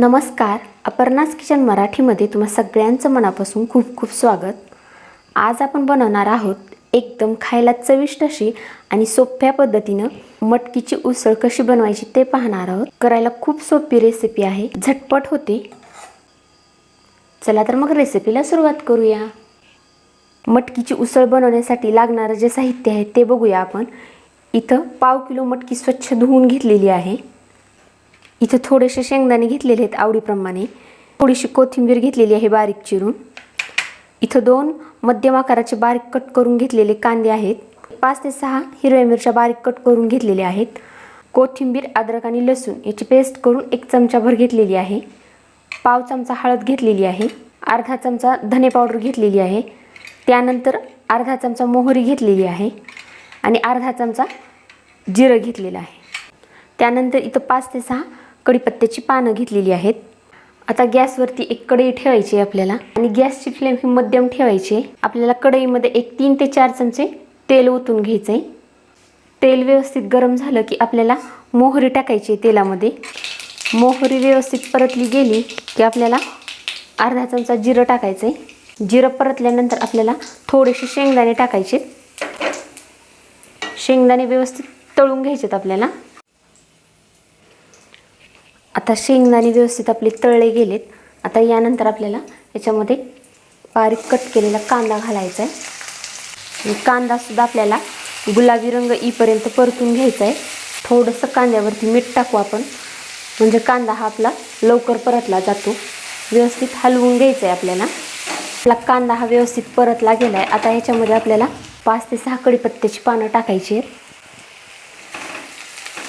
नमस्कार. अपर्णास किचन मराठीमध्ये तुम्हा सगळ्यांचं मनापासून खूप खूप स्वागत. आज आपण बनवणार आहोत एकदम खायला चविष्ट अशी आणि सोप्या पद्धतीनं मटकीची उसळ कशी बनवायची ते पाहणार आहोत. करायला खूप सोपी रेसिपी आहे. झटपट होते. चला तर मग रेसिपीला सुरुवात करूया. मटकीची उसळ बनवण्यासाठी लागणारं जे साहित्य आहे ते बघूया आपण. इथं पाव किलो मटकी स्वच्छ धुवून घेतलेली आहे. इथं थोडेसे शेंगदाणे घेतलेले आहेत आवडीप्रमाणे. थोडीशी कोथिंबीर घेतलेली आहे बारीक चिरून. इथं दोन मध्यम आकाराचे बारीक कट करून घेतलेले कांदे आहेत. पाच ते सहा हिरव्या मिरच्या बारीक कट करून घेतलेल्या आहेत. कोथिंबीर अद्रक आणि लसूण याची पेस्ट करून एक चमचाभर घेतलेली आहे. पाव चमचा हळद घेतलेली आहे. अर्धा चमचा धने पावडर घेतलेली आहे. त्यानंतर अर्धा चमचा मोहरी घेतलेली आहे आणि अर्धा चमचा जिरं घेतलेलं आहे. त्यानंतर इथं पाच ते सहा कढीपत्त्याची पानं घेतलेली आहेत. आता गॅसवरती एक कढई ठेवायची आहे आपल्याला. आणि गॅसची फ्लेम ही मध्यम ठेवायची आहे. आपल्याला कढईमध्ये एक तीन ते चार चमचे तेल ओतून घ्यायचं आहे तेल व्यवस्थित गरम झालं की आपल्याला मोहरी टाकायची आहे तेलामध्ये. मोहरी व्यवस्थित परतली गेली की आपल्याला अर्धा चमचा जिरं टाकायचं आहे जिरं परतल्यानंतर आपल्याला थोडेसे शेंगदाणे टाकायचे शेंगदाणे व्यवस्थित तळून घ्यायचेत आपल्याला. आता शेंगदाणे व्यवस्थित आपले तळले गेलेत. आता यानंतर आपल्याला याच्यामध्ये बारीक कट केलेला कांदा घालायचा आहे कांदासुद्धा आपल्याला गुलाबी रंग ईपर्यंत परतून घ्यायचा आहे थोडंसं कांद्यावरती मीठ टाकू आपण. म्हणजे कांदा हा आपला लवकर परतला जातो. व्यवस्थित हलवून घ्यायचा आहे आपल्याला. आपला कांदा हा व्यवस्थित परतला गेला आहे आता ह्याच्यामध्ये आपल्याला पाच ते सहा कडीपत्त्याची पानं टाकायची आहेत.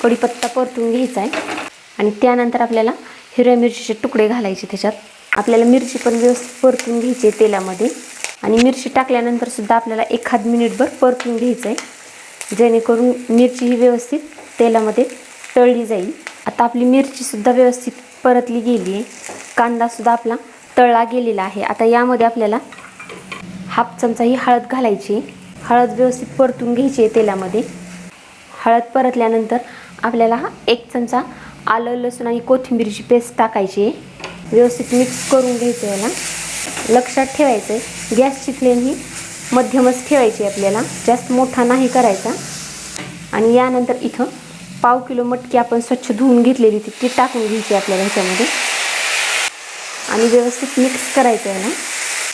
कढीपत्ता परतून घ्यायचा आहे आणि त्यानंतर आपल्याला हिरव्या मिरचीचे तुकडे घालायचे त्याच्यात. आपल्याला मिरची पण व्यवस्थित परतून घ्यायची आहे तेलामध्ये. आणि मिरची टाकल्यानंतर सुद्धा आपल्याला एखाद मिनिटभर परतून घ्यायचं आहे. जेणेकरून मिरची ही व्यवस्थित तेलामध्ये तळली जाईल. आता आपली मिरचीसुद्धा व्यवस्थित परतली गेली आहे. कांदासुद्धा आपला तळला गेलेला आहे. आता यामध्ये आपल्याला हाफ चमचा ही हळद घालायची हळद व्यवस्थित परतून घ्यायची आहे तेलामध्ये. हळद परतल्यानंतर आपल्याला हा एक चमचा आलं लसूण आणि कोथिंबीरची पेस्ट टाकायची. आहे व्यवस्थित मिक्स करून घ्यायचं याला. लक्षात ठेवायचं आहे गॅसची फ्लेम ही मध्यमच ठेवायची आहे आपल्याला. जास्त मोठा नाही करायचा. आणि यानंतर इथं पाव किलो मटकी आपण स्वच्छ धुवून घेतलेली होती ती टाकून घ्यायची आपल्याला ह्याच्यामध्ये. आणि व्यवस्थित मिक्स करायचं आहे ना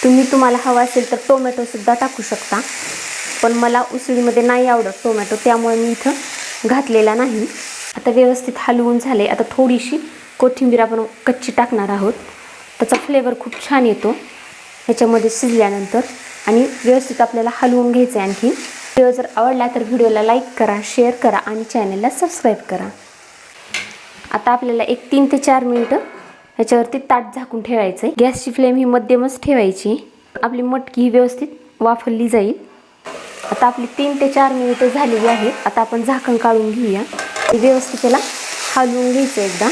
तुम्ही तुम्हाला हवा असेल तर टोमॅटोसुद्धा टाकू शकता. पण मला उसळीमध्ये नाही आवडत टोमॅटो त्यामुळे मी इथं घातलेला नाही. आता व्यवस्थित हलवून झाले. आता थोडीशी कोथिंबीर आपण कच्ची टाकणार आहोत. त्याचा फ्लेवर खूप छान येतो. ह्याच्यामध्ये शिजल्यानंतर आणि व्यवस्थित आपल्याला हलवून घ्यायचं आहे आणखी. व्हिडिओ जर आवडला तर व्हिडिओला लाईक करा शेअर करा आणि चॅनलला सबस्क्राईब करा. आता आपल्याला एक तीन ते चार मिनटं ह्याच्यावरती ताट झाकून ठेवायचं आहे गॅसची फ्लेम ही मध्यमच ठेवायची. आपली मटकी ही व्यवस्थित वाफरली जाईल. आता आपली तीन ते चार मिनिटं झालेली आहेत. आता आपण झाकण काढून घेऊया. व्यवस्थित त्याला हलवून घ्यायचं एकदा.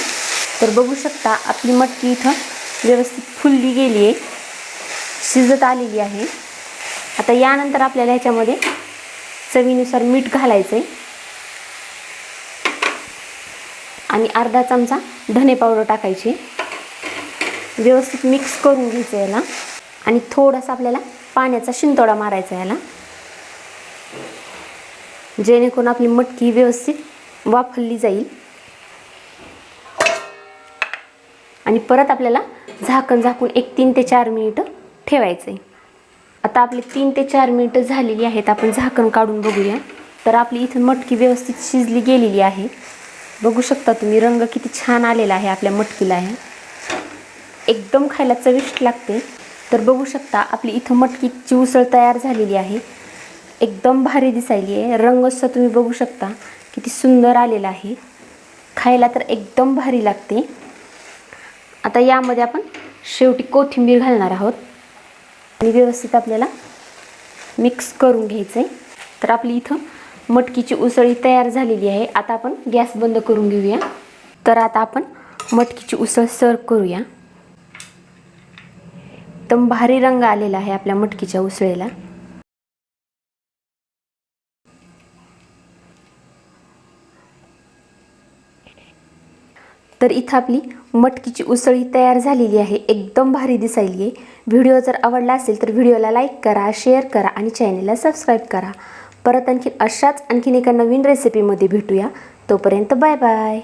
तर बघू शकता आपली मटकी इथं व्यवस्थित फुलली गेली आहे. शिजत आलेली आहे. आता यानंतर आपल्याला ह्याच्यामध्ये चवीनुसार मीठ घालायचं आहे आणि अर्धा चमचा धने पावडर टाकायची. व्यवस्थित मिक्स करून घ्यायचं याला. आणि थोडासा आपल्याला पाण्याचा शिंतोडा मारायचा याला. जेणेकरून आपली मटकी व्यवस्थित वाफरली जाईल. आणि परत आपल्याला झाकण झाकून एक तीन ते चार मिनिटं ठेवायचं आहे आता आपली तीन ते चार मिनिटं झालेली आहेत आपण झाकण काढून बघूया. तर आपली इथं मटकी व्यवस्थित शिजली गेलेली आहे. बघू शकता तुम्ही रंग किती छान आलेला आहे आपल्या मटकीला आहे एकदम खायला चविष्ट लागते. तर बघू शकता आपली इथं मटकीची उसळ तयार झालेली आहे. एकदम भारी दिसायली आहे. रंगसुद्धा तुम्ही बघू शकता. किती सुंदर आलेला आहे. खायला तर एकदम भारी लागते. आता यामध्ये आपण शेवटी कोथिंबीर घालणार आहोत. आणि व्यवस्थित आपल्याला मिक्स करून घ्यायचं आहे तर आपली इथं मटकीची उसळी तयार झालेली आहे. आता आपण गॅस बंद करून घेऊया. तर आता आपण मटकीची उसळ सर्व करूया. एकदम भारी रंग आलेला आहे आपल्या मटकीच्या उसळीला. तर इथं आपली मटकीची उसळ ही तयार झालेली आहे. एकदम भारी दिसायली आहे. व्हिडिओ जर आवडला असेल तर व्हिडिओला लाईक करा शेअर करा आणि चॅनलला सबस्क्राईब करा. परत आणखी अशाच आणखीन एका नवीन रेसिपीमध्ये भेटूया. तोपर्यंत बाय बाय